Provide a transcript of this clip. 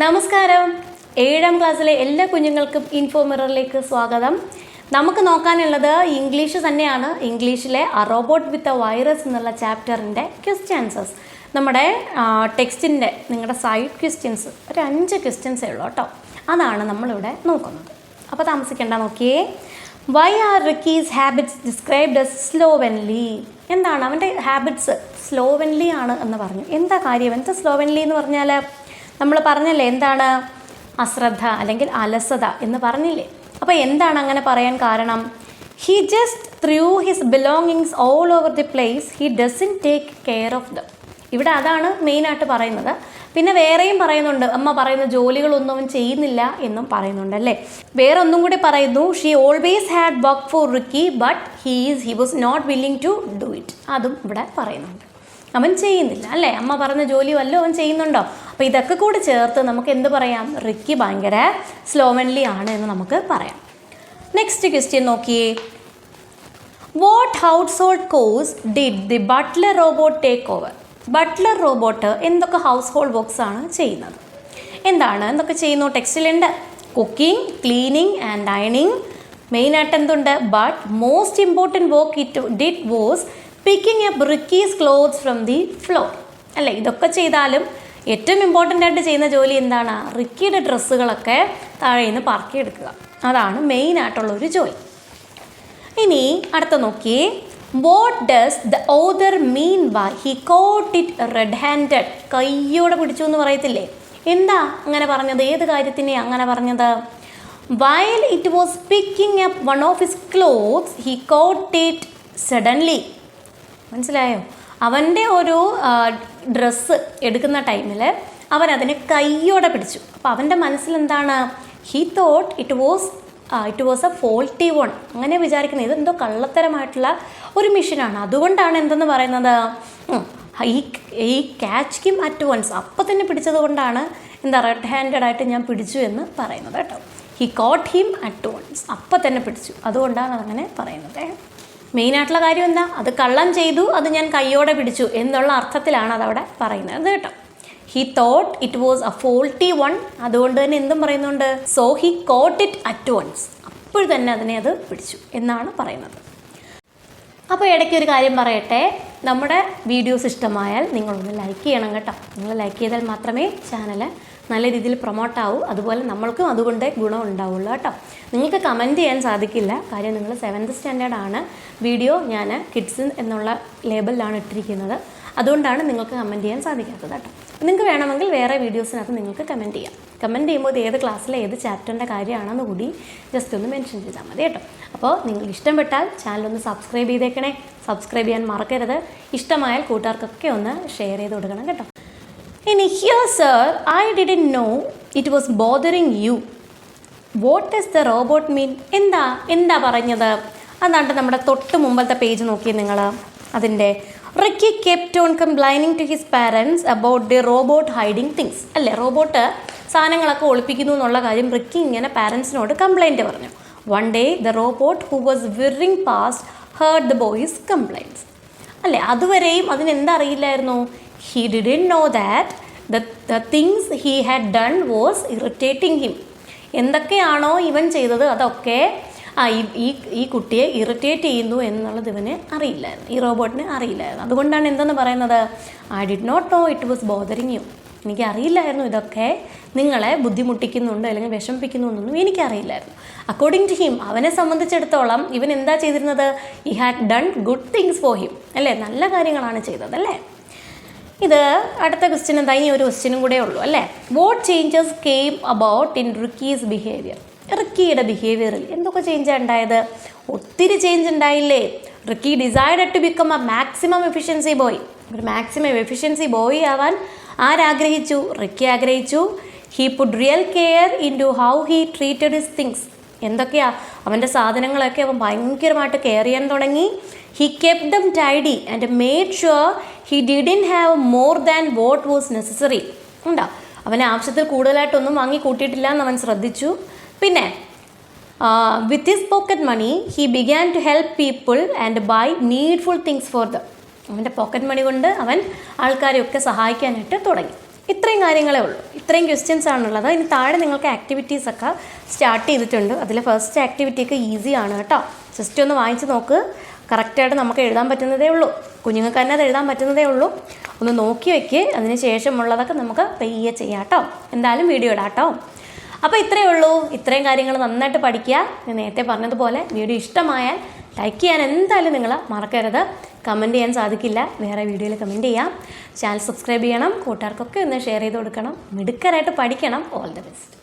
നമസ്കാരം. ഏഴാം ക്ലാസ്സിലെ എല്ലാ കുഞ്ഞുങ്ങൾക്കും ഇൻഫോമിററിലേക്ക് സ്വാഗതം. നമുക്ക് നോക്കാനുള്ളത് ഇംഗ്ലീഷ് തന്നെയാണ്. ഇംഗ്ലീഷിലെ a robot with a virus എന്നുള്ള ചാപ്റ്ററിന്റെ ക്വസ്റ്റ്യൻസസ് നമ്മുടെ ടെക്സ്റ്റിന്റെ നിങ്ങളുടെ സൈഡ് ക്വസ്റ്റ്യൻസ് ഒരു അഞ്ച് ക്വസ്റ്റ്യൻസേ ഉള്ളൂ കേട്ടോ. അതാണ് നമ്മളിവിടെ നോക്കുന്നത്. അപ്പോൾ താമസിക്കേണ്ട നോക്കിയേ. Why are Ricky's habits described as slovenly എന്താണ് അവന്റെ ഹാബിറ്റ്സ് സ്ലോവൻലി ആണ് എന്ന് പറഞ്ഞു. എന്താ കാര്യം? എന്താ സ്ലോവൻലി എന്ന് പറഞ്ഞാൽ നമ്മൾ പറഞ്ഞല്ലേ എന്താണ് അശ്രദ്ധ അല്ലെങ്കിൽ അലസത എന്ന് പറഞ്ഞില്ലേ? അപ്പോൾ എന്താണ് അങ്ങനെ പറയാൻ കാരണം? He just threw his belongings all over the place he doesn't take care of the ഇവിടെ അതാണ് മെയിനായിട്ട് പറയുന്നത്. പിന്നെ വേറെയും പറയുന്നുണ്ട്. അമ്മ പറയുന്ന ജോലികളൊന്നും ചെയ്യുന്നില്ല എന്നും പറയുന്നുണ്ട് അല്ലേ? വേറെ ഒന്നും കൂടി പറയുന്നു. She always had work for Ricky but he is he was not willing to do it അതും ഇവിടെ പറയുന്നുണ്ട്. അവൻ ചെയ്യുന്നില്ല അല്ലേ? അമ്മ പറഞ്ഞ ജോലി വല്ലതും അവൻ ചെയ്യുന്നുണ്ടോ? അപ്പോൾ ഇതൊക്കെ കൂടി ചേർത്ത് നമുക്ക് എന്ത് പറയാം? റിക്കി ഭയങ്കര സ്ലോവൻലി ആണ് എന്ന് നമുക്ക് പറയാം. നെക്സ്റ്റ് ക്വസ്റ്റ്യൻ നോക്കിയേ. What household chores did the butler robot take over butler robot എന്തൊക്കെ ഹൗസ് ഹോൾഡ് വർക്ക്സ് ആണ് ചെയ്യുന്നത്? എന്താണ്? എന്തൊക്കെ ചെയ്യുന്നു? ടെക്സ്റ്റിലുണ്ട് കുക്കിംഗ് ക്ലീനിങ് ആൻഡ് ഡൈനിങ് മെയിനായിട്ട് എന്തുണ്ട്? But most important work it did was picking up Ricky's clothes from the floor അല്ലേ ഇതൊക്കെ ചെയ്താലും ഏറ്റവും ഇമ്പോർട്ടന്റ് ആയിട്ട് ചെയ്യുന്ന ജോലി എന്താണ്? റിക്കിയുടെ ഡ്രസ്സുകളൊക്കെ താഴെ നിന്ന് പറക്കി എടുക്കുക അതാണ് മെയിൻ ആയിട്ടുള്ള ഒരു ജോലി. ഇനി അടുത്ത നോക്കിയേ. What does the author mean by he caught it red handed കയ്യോടെ പിടിച്ചു എന്ന് പറയത്തില്ലേ? എന്താ അങ്ങനെ പറഞ്ഞത്? ഏത് കാര്യത്തിനെ അങ്ങനെ പറഞ്ഞത്? While it was picking up one of his clothes he caught it suddenly മനസ്സിലായോ? അവന്റെ ഒരു ഡ്രസ്സ് എടുക്കുന്ന ടൈമിൽ അവൻ അതിനെ കയ്യോടെ പിടിച്ചു. അപ്പോൾ അവന്റെ മനസ്സിൽ എന്താണ് he thought it was it was a faulty one അങ്ങനെ വിചാരിക്കുന്നത് ഇതെന്തോ കള്ളത്തരമായിട്ടുള്ള ഒരു മിഷനാണ് അതുകൊണ്ടാണ് എന്തെന്ന് പറയുന്നത്? ഈ ഈ ക്യാച്ച് കിം അറ്റ് വൺസ് അപ്പം തന്നെ പിടിച്ചത് കൊണ്ടാണ് എന്താ റെഡ് ഹാൻഡഡ് ആയിട്ട് ഞാൻ പിടിച്ചു എന്ന് പറയുന്നത് കേട്ടോ. He caught him at once അപ്പം തന്നെ പിടിച്ചു. അതുകൊണ്ടാണ് അതങ്ങനെ പറയുന്നത്. മെയിനായിട്ടുള്ള കാര്യം എന്താ? അത് കള്ളം ചെയ്തു അത് ഞാൻ കയ്യോടെ പിടിച്ചു എന്നുള്ള അർത്ഥത്തിലാണ് അതവിടെ പറയുന്നത്. കേട്ടോ. He thought it was a faulty one അതുകൊണ്ട് തന്നെ എന്തും പറയുന്നുണ്ട്? So he caught it at once അപ്പോൾ തന്നെ അതിനെ അത് പിടിച്ചു എന്നാണ് പറയുന്നത്. അപ്പോൾ ഇടയ്ക്ക് ഒരു കാര്യം പറയട്ടെ. നമ്മുടെ വീഡിയോസ് ഇഷ്ടമായാൽ നിങ്ങളൊന്ന് ലൈക്ക് ചെയ്യണം കേട്ടോ. നിങ്ങൾ ലൈക്ക് ചെയ്താൽ മാത്രമേ ചാനൽ നല്ല രീതിയിൽ പ്രൊമോട്ട് ആവും. അതുപോലെ നമ്മൾക്കും അതുകൊണ്ട് ഗുണം ഉണ്ടാവുള്ളൂ കേട്ടോ. നിങ്ങൾക്ക് കമന്റ് ചെയ്യാൻ സാധിക്കില്ല. കാര്യം നിങ്ങൾ സെവൻത്ത് സ്റ്റാൻഡേർഡ് ആണ്. വീഡിയോ ഞാൻ കിഡ്സ് എന്നുള്ള ലേബലിലാണ് ഇട്ടിരിക്കുന്നത്. അതുകൊണ്ടാണ് നിങ്ങൾക്ക് കമന്റ് ചെയ്യാൻ സാധിക്കാത്തത് കേട്ടോ. നിങ്ങൾക്ക് വേണമെങ്കിൽ വേറെ വീഡിയോസിനകത്ത് നിങ്ങൾക്ക് കമന്റ് ചെയ്യാം. കമന്റ് ചെയ്യുമ്പോൾ ഏത് ക്ലാസ്സിലെ ഏത് ചാപ്റ്ററിന്റെ കാര്യമാണെന്ന് കൂടി ജസ്റ്റ് ഒന്ന് മെൻഷൻ ചെയ്താൽ മതി കേട്ടോ. അപ്പോൾ നിങ്ങൾക്ക് ഇഷ്ടപ്പെട്ടാൽ ചാനൽ ഒന്ന് സബ്സ്ക്രൈബ് ചെയ്തേക്കണേ. സബ്സ്ക്രൈബ് ചെയ്യാൻ മറക്കരുത്. ഇഷ്ടമായാൽ കൂട്ടുകാർക്കൊക്കെ ഒന്ന് ഷെയർ ചെയ്ത് കൊടുക്കണം കേട്ടോ. ഇനി here sir I didn't know it was bothering you what is the robot mean എന്താ എന്താ പറഞ്ഞത്? അതാണ്ട് നമ്മുടെ തൊട്ട് മുമ്പത്തെ പേജ് നോക്കി നിങ്ങൾ അതിന്റെ Ricky kept on complaining to his parents about the robot hiding things അല്ലേ റോബോട്ട് സാധനങ്ങളൊക്കെ ഒളിപ്പിക്കുന്നു എന്നുള്ള കാര്യം റിക്കി ഇങ്ങനെ പാരൻസിനോട് കംപ്ലൈന്റ് പറഞ്ഞു. One day the robot who was whirring past heard the boys complaints അല്ലേ അതുവരെയും അതിനെന്താ അറിയില്ലായിരുന്നു? He didn't know that the the things he had done was irritating him എന്തൊക്കെയാണോ ഇവൻ ചെയ്തത് അതൊക്കെ ആ ഈ ഈ കുട്ടിയെ ഇറിറ്റേറ്റ് ചെയ്യുന്നു എന്നുള്ളത് ഇവന് അറിയില്ലായിരുന്നു. ഈ റോബോട്ടിന് അറിയില്ലായിരുന്നു. അതുകൊണ്ടാണ് എന്തെന്ന് പറയുന്നത്? I did not know it was bothering you എനിക്ക് അറിയില്ലായിരുന്നു ഇതൊക്കെ. നിങ്ങളെ ബുദ്ധിമുട്ടിക്കുന്നുണ്ട് അല്ലെങ്കിൽ വിഷമിപ്പിക്കുന്നു എന്നൊന്നും എനിക്കറിയില്ലായിരുന്നു. അക്കോർഡിംഗ് ടു ഹിം അവനെ സംബന്ധിച്ചിടത്തോളം ഇവൻ എന്താ ചെയ്തിരുന്നത്? He had done good things for him അല്ലേ? നല്ല കാര്യങ്ങളാണ് ചെയ്തത് അല്ലേ? ഇത് അടുത്ത ക്വസ്റ്റ്യൻ എന്താ? ഇനി ഒരു ക്വസ്റ്റ്യനും കൂടെ ഉള്ളൂ അല്ലേ? What changes came about in Ricky's behaviour റിക്കിയുടെ ബിഹേവിയറിൽ എന്തൊക്കെ ചേഞ്ചാണ് ഉണ്ടായത്? ഒത്തിരി ചേഞ്ച് ഉണ്ടായില്ലേ? Ricky decide to become a maximum efficiency boy ഒരു മാക്സിമം എഫിഷ്യൻസി ബോയ് ആവാൻ ആരാഗ്രഹിച്ചു? റിക്കി ആഗ്രഹിച്ചു. He put real care into how he treated his things എന്തൊക്കെയാ? അവന്റെ സാധനങ്ങളൊക്കെ അവൻ ഭയങ്കരമായിട്ട് കെയർ ചെയ്യാൻ തുടങ്ങി. He kept them tidy and made sure he didn't have more than what was necessary ഉണ്ടോ? അവനെ ആവശ്യത്തിൽ കൂടുതലായിട്ടൊന്നും വാങ്ങി കൂട്ടിയിട്ടില്ല എന്ന് അവൻ ശ്രദ്ധിച്ചു. പിന്നെ with his pocket money he began to help people and buy needful things for the അവന്റെ പോക്കറ്റ് മണി കൊണ്ട് അവൻ ആൾക്കാരെയൊക്കെ സഹായിക്കാനായിട്ട് തുടങ്ങി. ഇത്രയും കാര്യങ്ങളേ ഉള്ളൂ. ഇത്രയും ക്വസ്റ്റ്യൻസ് ആണുള്ളത്. ഇനി താഴെ നിങ്ങൾക്ക് ആക്ടിവിറ്റീസ് ഒക്കെ സ്റ്റാർട്ട് ചെയ്തിട്ടുണ്ട്. അതിൽ ഫസ്റ്റ് ആക്ടിവിറ്റിയൊക്കെ ഈസിയാണ് കേട്ടോ. ജസ്റ്റ് ഒന്ന് വാങ്ങിച്ച് നോക്ക്. കറക്റ്റായിട്ട് നമുക്ക് എഴുതാൻ പറ്റുന്നതേ ഉള്ളൂ. കുഞ്ഞുങ്ങൾക്ക് തന്നെ അത് എഴുതാൻ പറ്റുന്നതേ ഉള്ളൂ. ഒന്ന് നോക്കി വയ്ക്കുക അതിന് ശേഷമുള്ളതൊക്കെ നമുക്ക് പെയ്യെ ചെയ്യാം കേട്ടോ. എന്തായാലും വീഡിയോ ഇടാം കേട്ടോ. അപ്പോൾ ഇത്രയേ ഉള്ളൂ. ഇത്രയും കാര്യങ്ങൾ നന്നായിട്ട് പഠിക്കുക. ഞാൻ നേരത്തെ പറഞ്ഞതുപോലെ വീഡിയോ ഇഷ്ടമായാൽ ലൈക്ക് ചെയ്യാൻ എന്തായാലും നിങ്ങൾ മറക്കരുത്. കമന്റ് ചെയ്യാൻ സാധിക്കില്ല. വേറെ വീഡിയോയിൽ കമന്റ് ചെയ്യാം. ചാനൽ സബ്സ്ക്രൈബ് ചെയ്യണം. കൂട്ടുകാർക്കൊക്കെ ഒന്ന് ഷെയർ ചെയ്ത് കൊടുക്കണം. മിടുക്കരായിട്ട് പഠിക്കണം. All the best